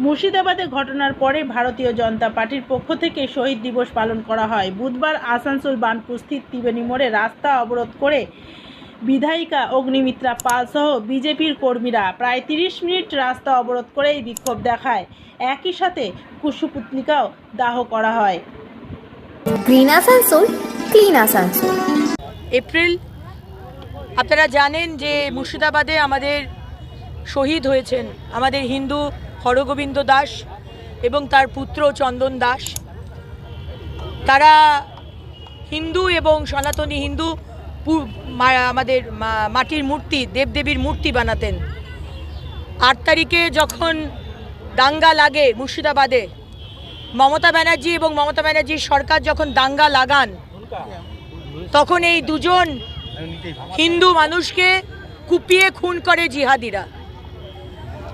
মুর্শিদাবাদে ঘটনার পরে ভারতীয় জনতা পার্টির পক্ষ থেকে শহীদ দিবস পালন করা হয়। বুধবার আসানসোল বানপুস্থিত ত্রিবেণী মোড়ে রাস্তা অবরোধ করে বিধায়িকা অগ্নিমিত্রা পাল সহ বিজেপির কর্মীরা প্রায় ৩০ মিনিট রাস্তা অবরোধ করেই বিক্ষোভ দেখায়। একই সাথে কুশুপুতলিকাও দাহ করা হয়। Green Asansol clean Asansol. April আপনারা জানেন যে মুর্শিদাবাদে আমাদের শহীদ হয়েছেন আমাদের হিন্দু হরগোবিন্দ দাস এবং তার পুত্র চন্দন দাস। তারা হিন্দু এবং সনাতনী হিন্দু আমাদের মাটির মূর্তি, দেবদেবীর মূর্তি বানাতেন। আট তারিখে যখন দাঙ্গা লাগে মুর্শিদাবাদে, মমতা ব্যানার্জি এবং মমতা ব্যানার্জির সরকার যখন দাঙ্গা লাগান, তখন এই দুজন হিন্দু মানুষকে কুপিয়ে খুন করে জিহাদিরা।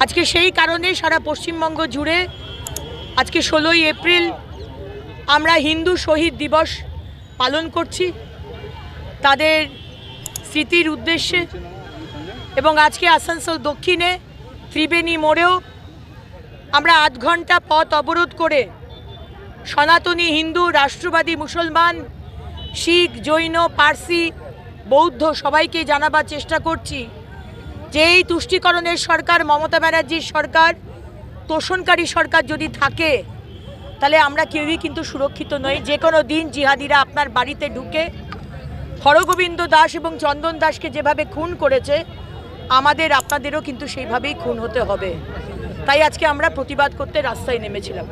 আজকে সেই কারণে সারা পশ্চিমবঙ্গ জুড়ে আজকে ষোলোই এপ্রিল আমরা হিন্দু শহীদ দিবস পালন করছি। তাদের স্মৃতির উদ্দেশ্যে এবং আজকে আসানসোল দক্ষিণে ত্রিবেণী মোড়েও আমরা আধ ঘণ্টা পথ অবরোধ করে সনাতনী হিন্দু, রাষ্ট্রবাদী, মুসলমান, শিখ, জৈন, পার্সি বৌদ্ধ সবাইকে জানাবার চেষ্টা করছি। যে এই তুষ্টিকরণের সরকার, মমতা ব্যানার্জির সরকার, তোষণকারী সরকার যদি থাকে, তাহলে আমরা কেউই কিন্তু সুরক্ষিত নই। যে কোনো দিন জিহাদিরা আপনার বাড়িতে ঢুকে হরগোবিন্দ দাস এবং চন্দন দাসকে যেভাবে খুন করেছে, আমাদের, আপনাদেরও কিন্তু সেইভাবেই খুন হতে হবে। তাই আজকে আমরা প্রতিবাদ করতে রাস্তায় নেমেছিলাম।